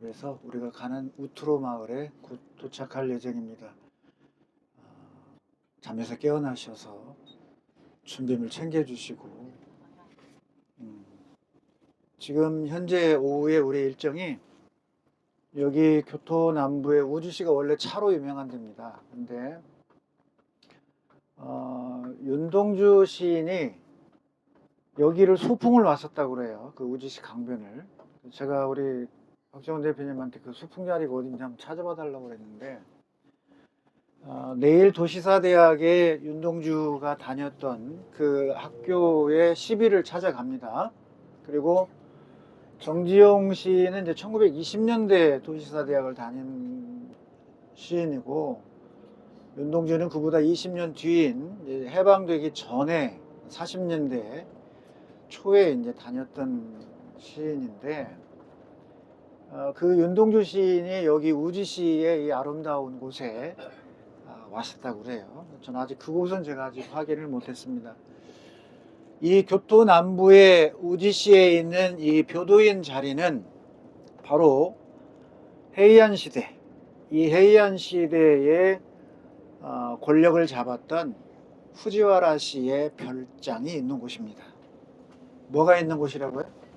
그래서 우리가 가는 우트로 마을에 곧 도착할 예정입니다. 어, 잠에서 깨어나셔서 준비물 챙겨주시고 음, 지금 현재 오후에 우리 일정이 여기 교토 남부의 우주시가 원래 차로 유명한 데입니다. 근데 어, 윤동주 시인이 여기를 소풍을 왔었다고 그래요. 그 우주시 강변을. 제가 우리 박정원 대표님한테 그 소풍 자리가 어딘지 한번 찾아봐 달라고 그랬는데 어, 내일 도시사대학에 윤동주가 다녔던 그 학교의 시비를 찾아갑니다. 그리고 정지용 시인은 이제 1920년대 도시사대학을 다닌 시인이고 윤동주는 그보다 20년 뒤인 해방되기 전에 40년대 초에 이제 다녔던 시인인데 어, 그 윤동주 시인이 여기 우지시의 이 아름다운 곳에 아, 왔었다고 그래요. 저는 아직 그곳은 제가 아직 확인을 못했습니다. 이 교토 남부의 우지시에 있는 이 교도인 자리는 바로 헤이안 시대, 이 헤이안 시대의 어, 권력을 잡았던 후지와라 씨의 별장이 있는 곳입니다. 뭐가 있는 곳이라고요?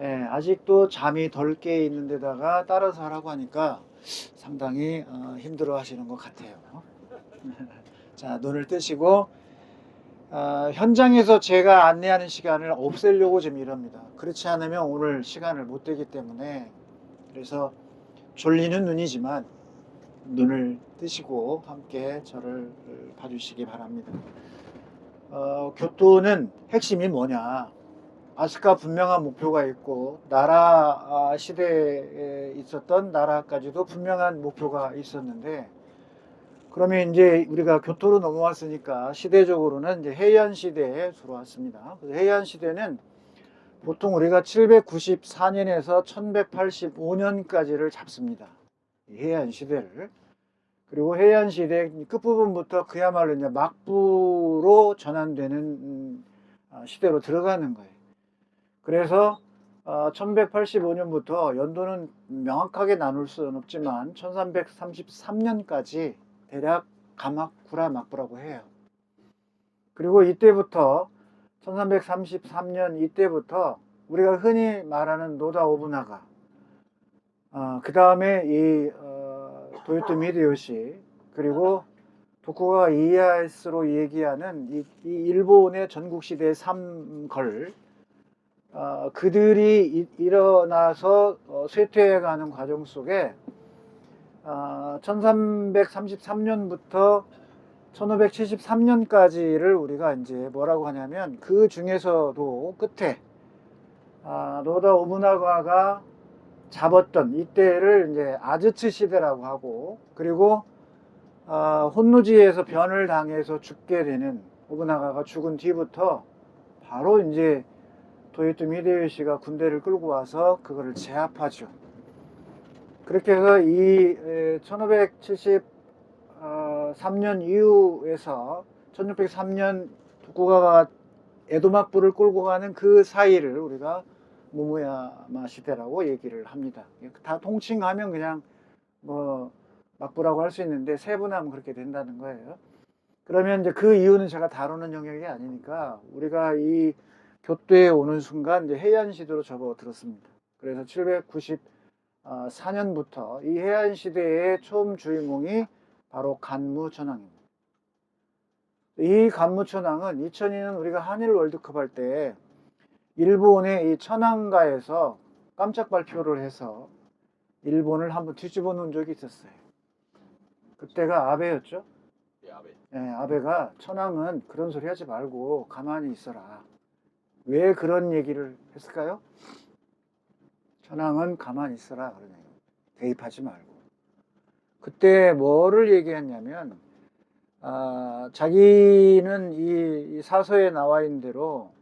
예, 아직도 잠이 덜 깨 있는 데다가 따라서 하라고 하니까 상당히 어, 힘들어 하시는 것 같아요. 자, 눈을 뜨시고 어, 현장에서 제가 안내하는 시간을 없애려고 좀 이럽니다. 그렇지 않으면 오늘 시간을 못 되기 때문에 그래서 졸리는 눈이지만 눈을 뜨시고 함께 저를 봐주시기 바랍니다. 어, 교토는 핵심이 뭐냐? 아스카 분명한 목표가 있고 나라 아, 시대에 있었던 나라까지도 분명한 목표가 있었는데 그러면 이제 우리가 교토로 넘어왔으니까 시대적으로는 이제 해안 시대에 들어왔습니다. 해안 시대는 보통 우리가 794년에서 1185년까지를 잡습니다. 이 해안 시대를. 그리고 해안 시대 끝부분부터 그야말로 이제 막부로 전환되는 음, 아, 시대로 들어가는 거예요. 그래서 1185년부터 연도는 명확하게 나눌 수는 없지만 1333년까지 대략 가마쿠라 막부라고 해요. 그리고 이때부터 1333년 이때부터 우리가 흔히 말하는 노다 오부나가 어, 그 다음에 이 어, 도요토미 히데요시 그리고 도쿠가 이에야스로 얘기하는 이, 이 일본의 전국시대의 삼걸 어, 그들이 이- 일어나서 어, 쇠퇴해가는 과정 속에 어, 1333년부터 1573년까지를 우리가 이제 뭐라고 하냐면 그 중에서도 끝에 아, 노다 오부나가가 잡았던 이때를 이제 아즈츠 시대라고 하고 그리고 아, 혼노지에서 변을 당해서 죽게 되는 오부나가가 죽은 뒤부터 바로 이제 도요토미 히데요시가 군대를 끌고 와서 그거를 제압하죠. 그렇게 해서 이 1573년 이후에서 1603년 도쿠가가 에도막부를 끌고 가는 그 사이를 우리가 무무야마 시대라고 얘기를 합니다. 다 통칭하면 그냥 뭐 막부라고 할 수 있는데 세분하면 그렇게 된다는 거예요. 그러면 이제 그 이유는 제가 다루는 영역이 아니니까 우리가 이 교토에 오는 순간 이제 해안 시대로 접어들었습니다. 그래서 794년부터 이 해안 시대의 처음 주인공이 바로 간무천왕입니다. 이 간무천왕은 2002년 우리가 한일 월드컵 할 때 일본의 이 천황가에서 깜짝 발표를 해서 일본을 한번 뒤집어 놓은 적이 있었어요. 그때가 아베였죠. 예, 아베. 예, 아베가 천황은 그런 소리 하지 말고 가만히 있어라. 왜 그런 얘기를 했을까요? 천황은 가만히 있어라. 그러네요. 대입하지 말고. 그때 뭐를 얘기했냐면, 아, 자기는 이, 이 사서에 나와 있는 대로,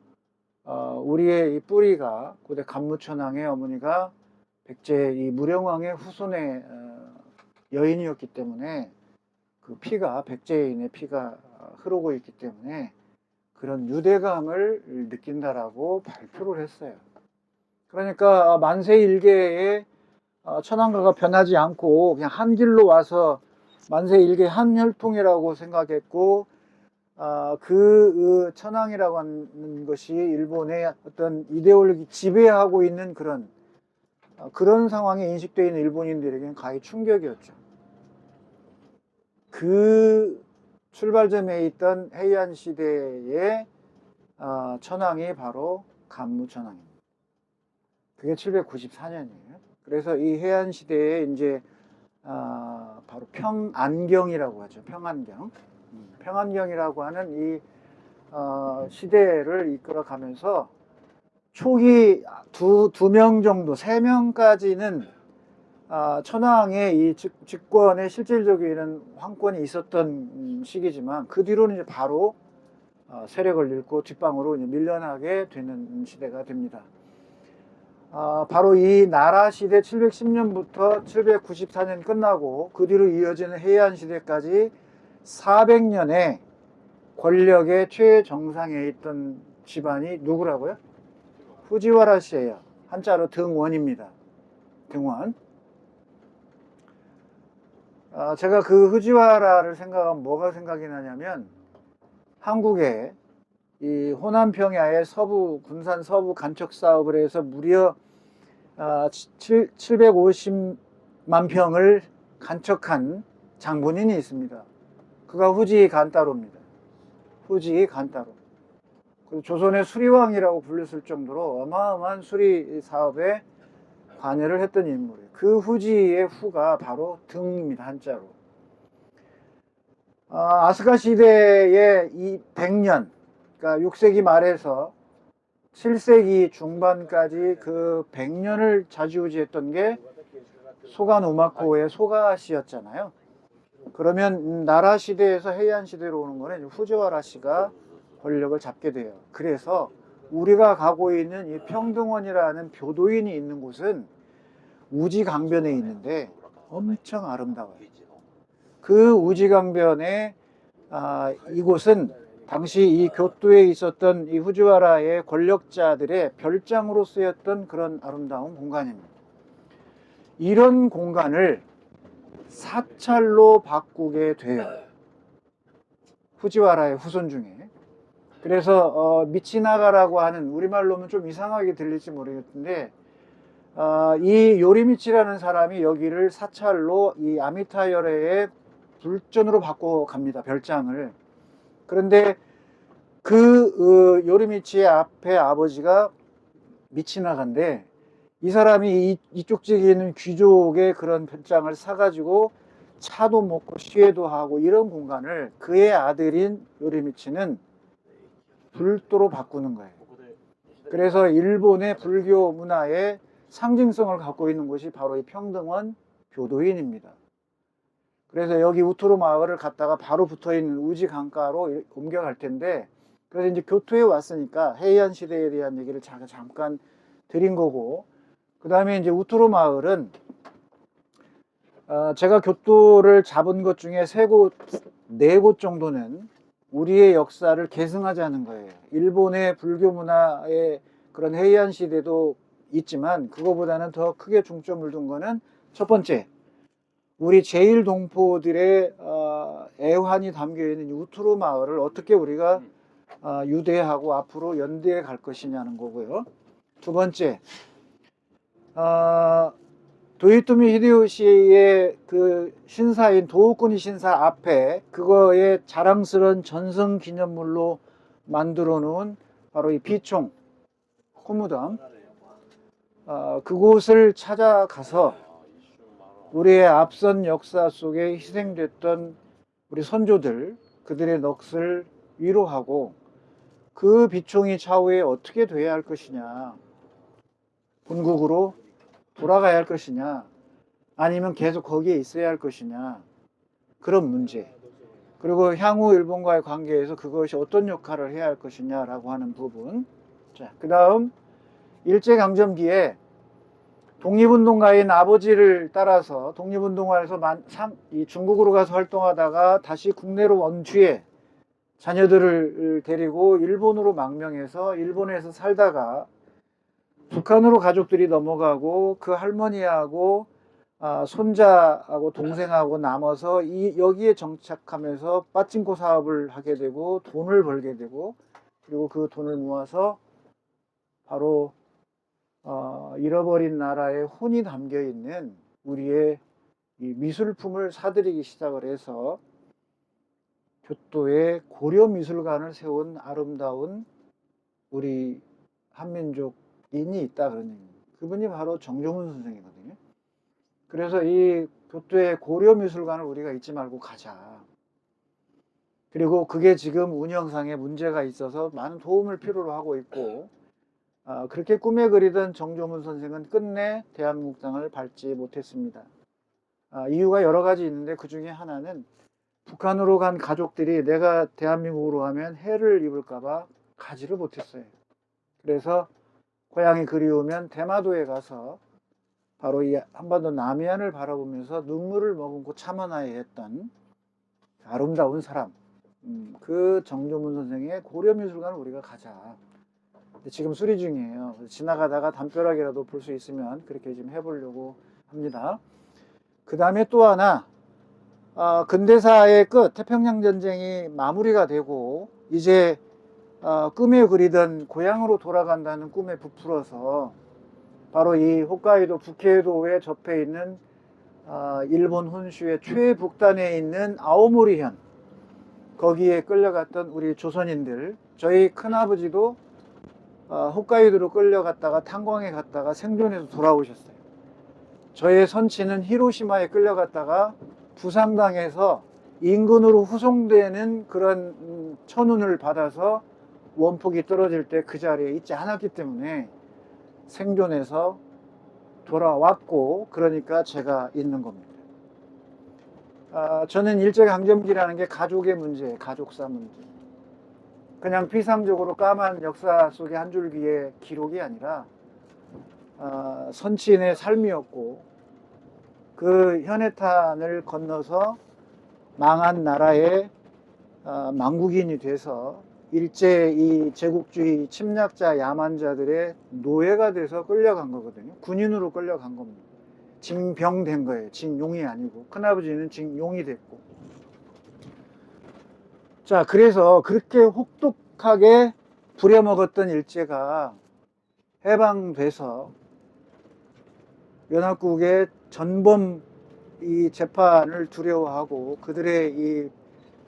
어, 우리의 이 뿌리가 고대 간무천왕의 어머니가 백제 이 무령왕의 후손의 어, 여인이었기 때문에 그 피가 백제인의 피가 흐르고 있기 때문에 그런 유대감을 느낀다라고 발표를 했어요. 그러니까 만세 일개의 어, 천황가가 변하지 않고 그냥 한 길로 와서 만세 일개 한 혈통이라고 생각했고 아, 그, 그 천황이라고 하는 것이 일본의 어떤 이데올로기 지배하고 있는 그런 어, 그런 상황에 인식되어 있는 일본인들에게는 가히 충격이었죠. 그 출발점에 있던 해이안 시대의 어, 천황이 바로 간무천황입니다. 그게 794년이에요. 그래서 이 해안 시대에 이제 아, 바로 평안경이라고 하죠. 평안경. 음, 평안경이라고 하는 이 어, 시대를 이끌어가면서 초기 두 두 명 정도, 세 명까지는 아, 천황의 이 직- 직권에 실질적인 황권이 있었던 음, 시기지만 그 뒤로는 이제 바로 어, 세력을 잃고 뒷방으로 밀려나게 되는 시대가 됩니다. 아, 바로 이 나라 시대 710년부터 794년 끝나고 그 뒤로 이어지는 해안 시대까지 400년의 권력의 최정상에 있던 집안이 누구라고요? 후지와라 씨예요. 한자로 등원입니다. 등원. 아, 제가 그 후지와라를 생각하면 뭐가 생각이 나냐면 한국에 이 호남 평야의 서부 군산 서부 간척 사업을 해서 무려 아, 7, 750만 평을 간척한 장본인이 있습니다. 그가 후지 간따로입니다. 후지 간따로. 그리고 조선의 수리왕이라고 불렸을 정도로 어마어마한 수리 사업에 관여를 했던 인물이에요. 그 후지의 후가 바로 등입니다. 한자로. 아, 아스카 시대의 이 100년, 그러니까 6세기 말에서 7세기 중반까지 그 100년을 자지우지했던 게 소간 우마코의 소가시였잖아요. 그러면 음, 나라 시대에서 해안 시대로 오는 거는 후지와라 씨가 권력을 잡게 돼요. 그래서 우리가 가고 있는 이 평등원이라는 교도인이 있는 곳은 우지강변에 있는데 엄청 아름다워요. 그 우지강변에 아, 이곳은 당시 이 교토에 있었던 이 후지와라의 권력자들의 별장으로 쓰였던 그런 아름다운 공간입니다. 이런 공간을 사찰로 바꾸게 돼요. 후지와라의 후손 중에. 그래서 어, 미치나가라고 하는 우리말로는 좀 이상하게 들릴지 모르겠는데 어, 이 요리미치라는 사람이 여기를 사찰로 이 아미타열의 불전으로 바꿔 갑니다. 별장을. 그런데 그 어, 요리미치의 앞에 아버지가 미치나가인데 이 사람이 이, 이쪽 지역에 있는 귀족의 그런 별장을 사가지고 차도 먹고 시회도 하고 이런 공간을 그의 아들인 요리미치는 불도로 바꾸는 거예요. 그래서 일본의 불교 문화의 상징성을 갖고 있는 곳이 바로 이 평등원 교도인입니다. 그래서 여기 우토로 마을을 갔다가 바로 붙어 있는 우지 강가로 옮겨갈 텐데, 그래서 이제 교토에 왔으니까 해안 시대에 대한 얘기를 잠깐 드린 거고, 그 다음에 이제 우토로 마을은 어, 제가 교토를 잡은 것 중에 세 곳, 네 곳 정도는 우리의 역사를 계승하자는 거예요. 일본의 불교 문화의 그런 해안 시대도 있지만 그거보다는 더 크게 중점을 둔 거는 첫 번째 우리 제일 동포들의 어, 애환이 담겨 있는 우투로 마을을 어떻게 우리가 어, 유대하고 앞으로 연대해 갈 것이냐는 거고요. 두 번째 어, 도이토미 히데요시의 그 신사인 도우쿠니 신사 앞에 그거의 자랑스러운 전성 기념물로 만들어 놓은 바로 이 비총 호무담 어, 그곳을 찾아가서 우리의 앞선 역사 속에 희생됐던 우리 선조들 그들의 넋을 위로하고 그 비총이 차후에 어떻게 돼야 할 것이냐. 본국으로 돌아가야 할 것이냐? 아니면 계속 거기에 있어야 할 것이냐? 그런 문제. 그리고 향후 일본과의 관계에서 그것이 어떤 역할을 해야 할 것이냐라고 하는 부분. 자, 그 다음 일제강점기에 독립운동가인 아버지를 따라서 독립운동가에서 만, 상, 이 중국으로 가서 활동하다가 다시 국내로 원 뒤에 자녀들을 데리고 일본으로 망명해서 일본에서 살다가 북한으로 가족들이 넘어가고 그 할머니하고 아, 손자하고 동생하고 남아서 이 여기에 정착하면서 빠찡코 사업을 하게 되고 돈을 벌게 되고 그리고 그 돈을 모아서 바로 어, 잃어버린 나라의 혼이 담겨 있는 우리의 이 미술품을 사들이기 시작을 해서 교토에 고려 미술관을 세운 아름다운 우리 한민족 인이 있다 그런 얘기입니다. 그분이 바로 정종훈 선생이거든요. 그래서 이 교토의 고려 미술관을 우리가 잊지 말고 가자. 그리고 그게 지금 운영상에 문제가 있어서 많은 도움을 필요로 하고 있고 아, 그렇게 꿈에 그리던 정조문 선생은 끝내 대한민국 땅을 밟지 못했습니다. 아, 이유가 여러 가지 있는데 그 중에 하나는 북한으로 간 가족들이 내가 대한민국으로 가면 해를 입을까봐 가지를 못했어요. 그래서 고향이 그리우면 대마도에 가서 바로 이 한반도 남해안을 바라보면서 눈물을 머금고 참아나야 했던 아름다운 사람. 음, 그 정조문 선생의 고려미술관을 우리가 가자. 지금 수리 중이에요. 지나가다가 담벼락이라도 볼 수 있으면 그렇게 좀 해보려고 합니다. 그 다음에 또 하나, 아, 근대사의 끝, 태평양 전쟁이 마무리가 되고, 이제 어, 꿈에 그리던 고향으로 돌아간다는 꿈에 부풀어서 바로 이 홋카이도 북해도에 접해 있는 아, 일본 혼슈의 최북단에 있는 아오모리현 거기에 끌려갔던 우리 조선인들 저희 큰아버지도 아, 홋카이도로 끌려갔다가 탄광에 갔다가 생존해서 돌아오셨어요. 저의 선친은 히로시마에 끌려갔다가 부상당해서 인근으로 후송되는 그런 음, 천운을 받아서 원폭이 떨어질 때 그 자리에 있지 않았기 때문에 생존해서 돌아왔고 그러니까 제가 있는 겁니다. 아, 저는 일제강점기라는 게 가족의 문제, 가족사 문제. 그냥 피상적으로 까만 역사 속의 한 줄기의 기록이 아니라 아, 선친의 삶이었고 그 현해탄을 건너서 망한 나라의 아, 망국인이 돼서 일제 이 제국주의 침략자 야만자들의 노예가 돼서 끌려간 거거든요. 군인으로 끌려간 겁니다. 징병된 거예요. 징용이 아니고 큰아버지는 징용이 됐고. 자, 그래서 그렇게 혹독하게 부려먹었던 일제가 해방돼서 연합국의 전범 이 재판을 두려워하고 그들의 이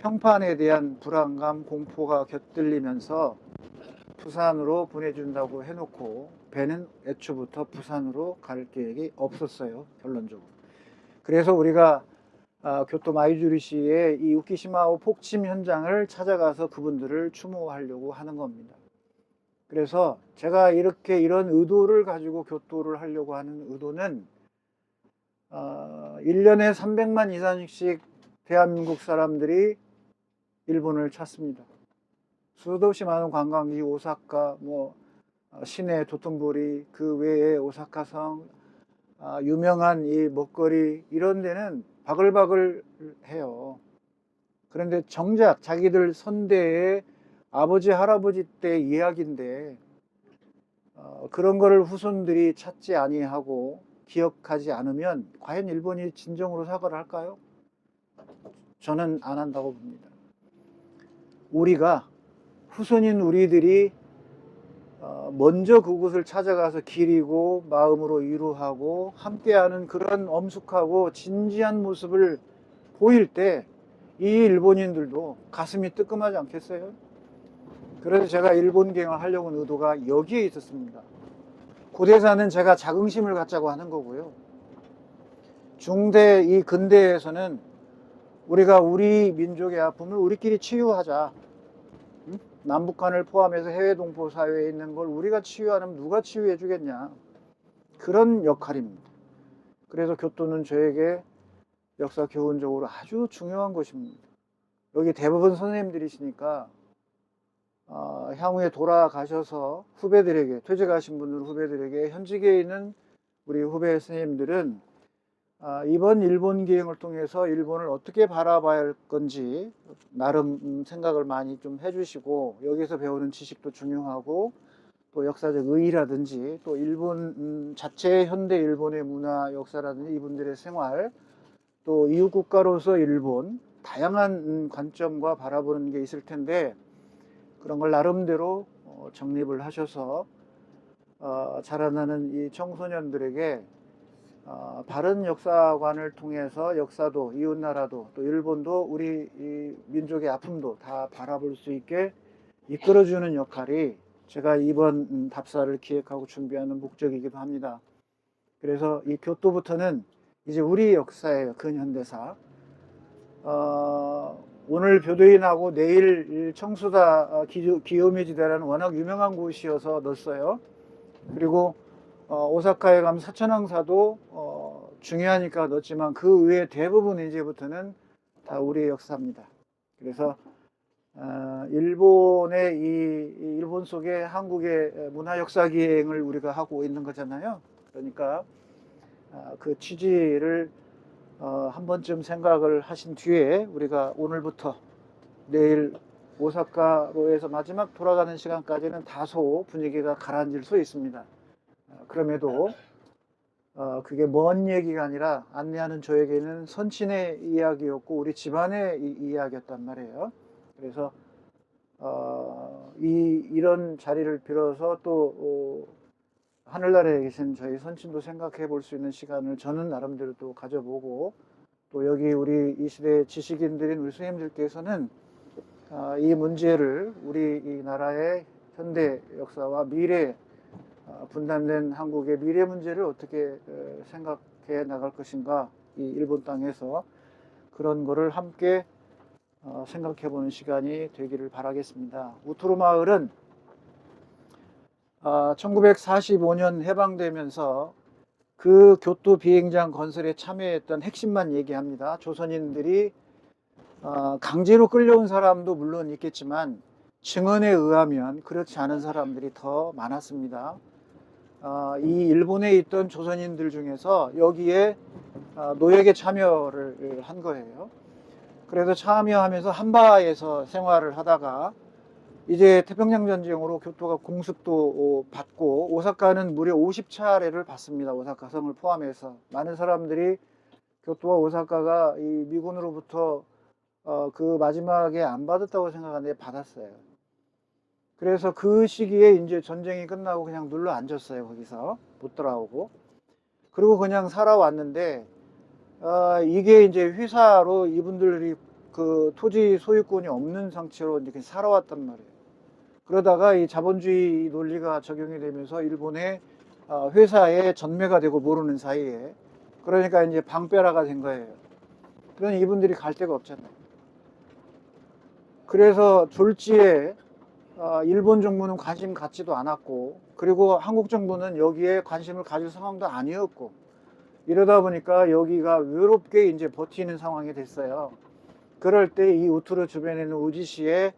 평판에 대한 불안감, 공포가 곁들리면서 부산으로 보내준다고 해놓고 배는 애초부터 부산으로 갈 계획이 없었어요. 결론적으로. 그래서 우리가 아, 교토 마이주리시의 이 우키시마오 폭침 현장을 찾아가서 그분들을 추모하려고 하는 겁니다. 그래서 제가 이렇게 이런 의도를 가지고 교토를 하려고 하는 의도는 어, 1년에 300만 이상씩 대한민국 사람들이 일본을 찾습니다. 수도 없이 많은 관광지 오사카, 뭐 어, 시내 도톤보리, 그 외에 오사카성, 아, 유명한 이 먹거리 이런 데는 바글바글 해요. 그런데 정작 자기들 선대의 아버지 할아버지 때 이야기인데 어, 그런 거를 후손들이 찾지 아니하고 기억하지 않으면 과연 일본이 진정으로 사과를 할까요? 저는 안 한다고 봅니다. 우리가 후손인 우리들이 어, 먼저 그곳을 찾아가서 기리고 마음으로 위로하고 함께하는 그런 엄숙하고 진지한 모습을 보일 때 이 일본인들도 가슴이 뜨끔하지 않겠어요? 그래서 제가 일본 경을 하려고 는 의도가 여기에 있었습니다. 고대사는 제가 자긍심을 갖자고 하는 거고요. 중대 이 근대에서는 우리가 우리 민족의 아픔을 우리끼리 치유하자. 응? 남북한을 포함해서 해외 동포 사회에 있는 걸 우리가 치유하면 누가 치유해 주겠냐. 그런 역할입니다. 그래서 교토는 저에게 역사 교훈적으로 아주 중요한 것입니다. 여기 대부분 선생님들이시니까 어, 향후에 돌아가셔서 후배들에게 퇴직하신 분들 후배들에게 현직에 있는 우리 후배 선생님들은 아, 이번 일본 기행을 통해서 일본을 어떻게 바라봐야 할 건지 나름 음, 생각을 많이 좀 해주시고 여기서 배우는 지식도 중요하고 또 역사적 의의라든지 또 일본 음, 자체 현대 일본의 문화 역사라든지 이분들의 생활 또 이웃 국가로서 일본 다양한 음, 관점과 바라보는 게 있을 텐데 그런 걸 나름대로 어, 정립을 하셔서 어, 자라나는 이 청소년들에게 어, 바른 역사관을 통해서 역사도 이웃 나라도 또 일본도 우리 이 민족의 아픔도 다 바라볼 수 있게 이끌어주는 역할이 제가 이번 음, 답사를 기획하고 준비하는 목적이기도 합니다. 그래서 이 교토부터는 이제 우리 역사예요. 근현대사. 어, 오늘 교도인하고 내일 청수다 어, 기- 기요미지대라는 워낙 유명한 곳이어서 넣었어요. 그리고 어, 오사카에 가면 사천왕사도 어, 중요하니까 넣었지만 그 외에 대부분 이제부터는 다 우리의 역사입니다. 그래서 어, 일본의 이, 이 일본 속에 한국의 문화 역사 기행을 우리가 하고 있는 거잖아요. 그러니까 아, 그 취지를 어, 한 번쯤 생각을 하신 뒤에 우리가 오늘부터 내일 오사카로 해서 마지막 돌아가는 시간까지는 다소 분위기가 가라앉을 수 있습니다. 어, 그럼에도 어, 그게 먼 얘기가 아니라 안내하는 저에게는 선친의 이야기였고 우리 집안의 이, 이야기였단 말이에요. 그래서 어, 이 이런 자리를 빌어서 또 어, 하늘나라에 계신 저희 선친도 생각해 볼 수 있는 시간을 저는 나름대로 또 가져보고 또 여기 우리 이 시대 지식인들인 우리 선생님들께서는 아, 이 문제를 우리 이 나라의 현대 역사와 미래 아, 분단된 한국의 미래 문제를 어떻게 에, 생각해 나갈 것인가 이 일본 땅에서 그런 거를 함께 어, 생각해 보는 시간이 되기를 바라겠습니다. 우투루 마을은 아, 1945년 해방되면서 그 교토 비행장 건설에 참여했던 핵심만 얘기합니다. 조선인들이 어, 강제로 끌려온 사람도 물론 있겠지만 증언에 의하면 그렇지 않은 사람들이 더 많았습니다. 어, 이 일본에 있던 조선인들 중에서 여기에 어, 노역에 참여를 한 거예요. 그래서 참여하면서 한바에서 생활을 하다가 이제 태평양 전쟁으로 교토가 공습도 어, 받고 오사카는 무려 50차례를 받습니다. 오사카 성을 포함해서 많은 사람들이 교토와 오사카가 이 미군으로부터 어, 그 마지막에 안 받았다고 생각하는데 받았어요. 그래서 그 시기에 이제 전쟁이 끝나고 그냥 눌러 앉았어요. 거기서 못 돌아오고 그리고 그냥 살아왔는데 어, 이게 이제 회사로 이분들이 그 토지 소유권이 없는 상태로 이렇게 살아왔단 말이에요. 그러다가 이 자본주의 논리가 적용이 되면서 일본의 어, 회사에 전매가 되고 모르는 사이에 그러니까 이제 방빼라가 된 거예요. 그러니 이분들이 갈 데가 없잖아요. 그래서 졸지에 어, 일본 정부는 관심 갖지도 않았고 그리고 한국 정부는 여기에 관심을 가질 상황도 아니었고 이러다 보니까 여기가 외롭게 이제 버티는 상황이 됐어요. 그럴 때 이 우투르 주변에 있는 우지시에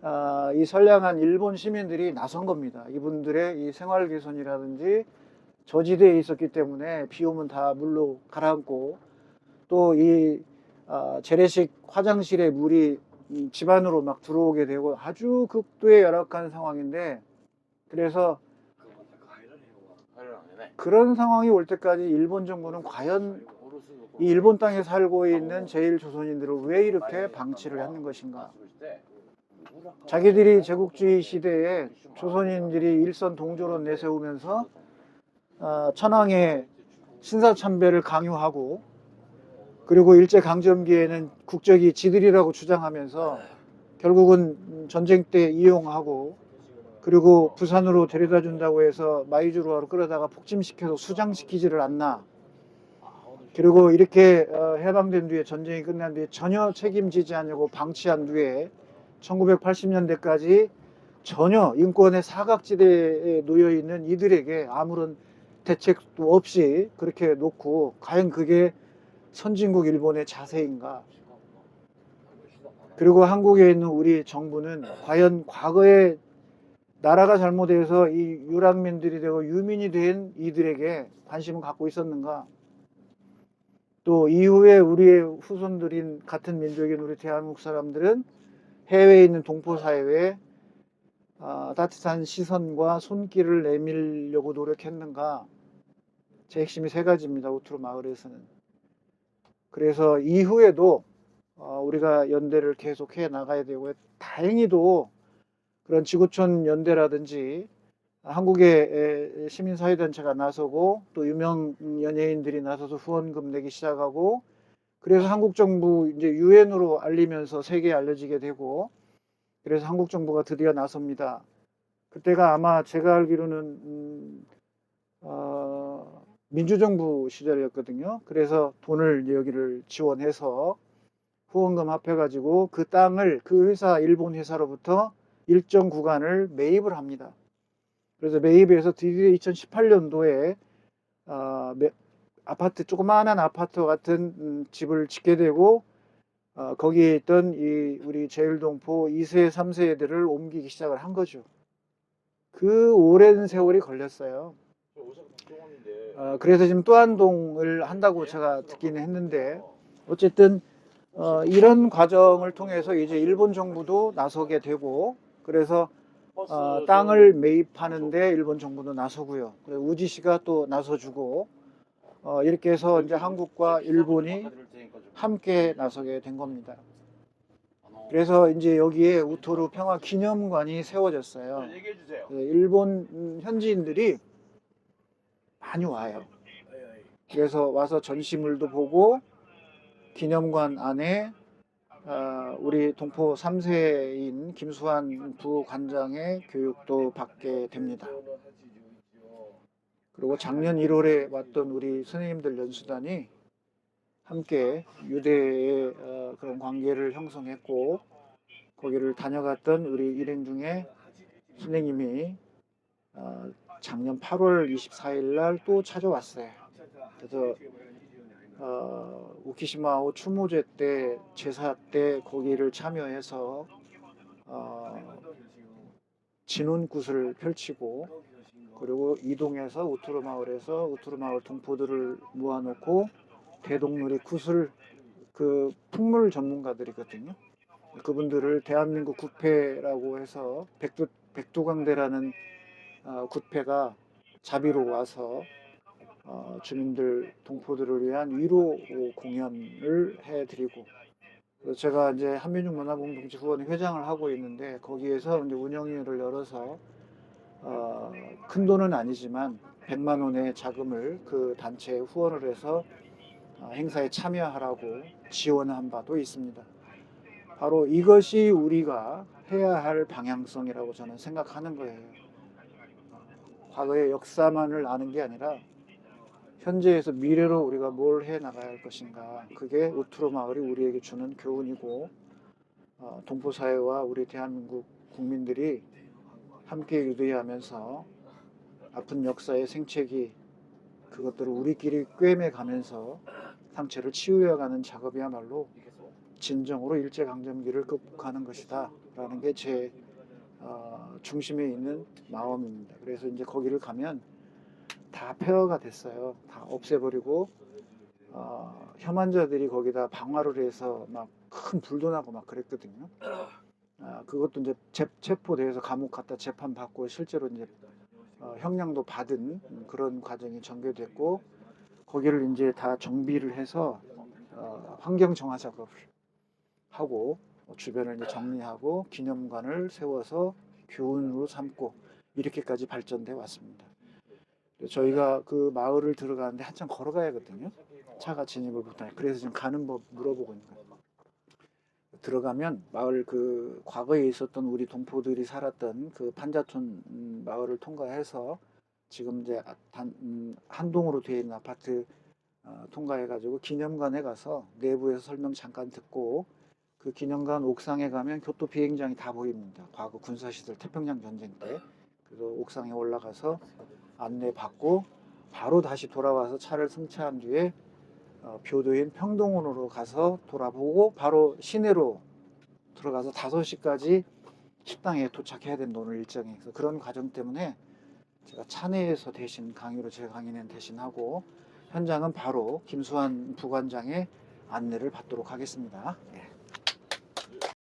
아, 이 선량한 일본 시민들이 나선 겁니다. 이분들의 이 생활 개선이라든지 저지대에 있었기 때문에 비 오면 다 물로 가라앉고 또이 재래식 화장실에 물이 음, 집 안으로 막 들어오게 되고 아주 극도의 열악한 상황인데 그래서 그런 상황이 올 때까지 일본 정부는 과연 이 일본 땅에 살고 있는 제일 조선인들을 왜 이렇게 방치를 하는 것인가? 자기들이 제국주의 시대에 조선인들이 일선 동조론 내세우면서 어, 천황의 신사참배를 강요하고 그리고 일제 강점기에는 국적이 지들이라고 주장하면서 결국은 전쟁 때 이용하고 그리고 부산으로 데려다 준다고 해서 마이주루와로 끌어다가 폭침시켜서 수장시키지를 않나. 그리고 이렇게 어, 해방된 뒤에 전쟁이 끝난 뒤에 전혀 책임지지 않냐고 방치한 뒤에 1980년대까지 전혀 인권의 사각지대에 놓여 있는 이들에게 아무런 대책도 없이 그렇게 놓고 과연 그게 선진국 일본의 자세인가? 그리고 한국에 있는 우리 정부는 과연 과거에 나라가 잘못해서 이 유랑민들이 되고 유민이 된 이들에게 관심을 갖고 있었는가? 또 이후에 우리의 후손들인 같은 민족인 우리 대한민국 사람들은 해외에 있는 동포 사회에 아, 따뜻한 시선과 손길을 내밀려고 노력했는가? 제 핵심이 세 가지입니다. 우투르 마을에서는. 그래서 이후에도 어, 우리가 연대를 계속해 나가야 되고 다행히도 그런 지구촌 연대라든지 한국의 에, 시민사회단체가 나서고 또 유명 연예인들이 나서서 후원금 내기 시작하고 그래서 한국 정부 이제 유엔으로 알리면서 세계에 알려지게 되고 그래서 한국 정부가 드디어 나섭니다. 그때가 아마 제가 알기로는 음, 어, 민주정부 시절이었거든요. 그래서 돈을 여기를 지원해서 후원금 합해가지고 그 땅을 그 회사 일본 회사로부터 일정 구간을 매입을 합니다. 그래서 매입해서 드디어 2018년도에 어, 매- 아파트 조그마한 아파트 같은 음, 집을 짓게 되고 어, 거기에 있던 이 우리 제일동포 2세, 3세들을 옮기기 시작을 한 거죠. 그 오랜 세월이 걸렸어요. 어, 그래서 지금 또 한 동을 한다고 제가 듣기는 했는데 어쨌든 어, 이런 과정을 통해서 이제 일본 정부도 나서게 되고 그래서 어, 땅을 매입하는데 일본 정부도 나서고요. 그리고 우지시가 또 나서주고 어, 이렇게 해서 이제 한국과 일본이 함께 나서게 된 겁니다. 그래서 이제 여기에 우토르 평화 기념관이 세워졌어요. 주세요. 그 일본 음, 현지인들이 많이 와요. 그래서 와서 전시물도 보고 기념관 안에 어, 우리 동포 3세인 김수환 부관장의 교육도 받게 됩니다. 그리고 작년 1월에 왔던 우리 선생님들 연수단이 함께 유대의 어, 그런 관계를 형성했고 거기를 다녀갔던 우리 일행 중에 선생님이 어, 작년 8월 24일 날 또 찾아왔어요. 그래서 어, 우키시마오 추모제 때 제사 때 거기를 참여해서 어, 진혼굿을 펼치고 그리고 이동해서 우투르 마을에서 우투르 마을 동포들을 모아놓고 대동놀이 굿을 그 풍물 전문가들이거든요. 그분들을 대한민국 구패라고 해서 백두 백두광대라는 어, 굿패가 자비로 와서 어, 주민들 동포들을 위한 위로 공연을 해드리고 제가 이제 한민족 문화공동체 후원 회장을 하고 있는데 거기에서 이제 운영위를 열어서 어, 큰 돈은 아니지만 100만 원의 자금을 그 단체에 후원을 해서 어, 행사에 참여하라고 지원한 바도 있습니다. 바로 이것이 우리가 해야 할 방향성이라고 저는 생각하는 거예요. 과거의 역사만을 아는 게 아니라 현재에서 미래로 우리가 뭘 해 나가야 할 것인가. 그게 우투르 마을이 우리에게 주는 교훈이고 어, 동포 사회와 우리 대한민국 국민들이 함께 유대하면서 아픈 역사의 생채기 그것들을 우리끼리 꿰매 가면서 상처를 치유해 가는 작업이야말로 진정으로 일제강점기를 극복하는 것이다 라는 게 제 어, 중심에 있는 마음입니다. 그래서 이제 거기를 가면 다 폐허가 됐어요. 다 없애버리고 어, 혐한자들이 거기다 방화를 해서 막 큰 불도 나고 막 그랬거든요. 아, 그것도 이제 체, 체포돼서 감옥 갔다 재판 받고 실제로 이제 어, 형량도 받은 그런 과정이 전개됐고 거기를 이제 다 정비를 해서 어, 환경 정화 작업을 하고 주변을 이제 정리하고 기념관을 세워서 교훈으로 삼고 이렇게까지 발전돼 왔습니다. 저희가 그 마을을 들어가는데 한참 걸어가야거든요. 차가 진입을 못하니 그래서 지금 가는 법 물어보고 있는 거예요. 들어가면 마을 그 과거에 있었던 우리 동포들이 살았던 그 판자촌 음, 마을을 통과해서 지금 이제 아- 단, 음, 한동으로 되어 있는 아파트 어, 통과해가지고 기념관에 가서 내부에서 설명 잠깐 듣고 그 기념관 옥상에 가면 교토 비행장이 다 보입니다. 과거 군사시설 태평양 전쟁 때. 그래서 옥상에 올라가서 안내 받고 바로 다시 돌아와서 차를 승차한 뒤에 어, 교도인 평동원으로 가서 돌아보고 바로 시내로 들어가서 5시까지 식당에 도착해야 된다 오늘 일정이 그래서 그런 과정 때문에 제가 차내에서 대신 강의로 제 강의는 대신하고 현장은 바로 김수환 부관장의 안내를 받도록 하겠습니다.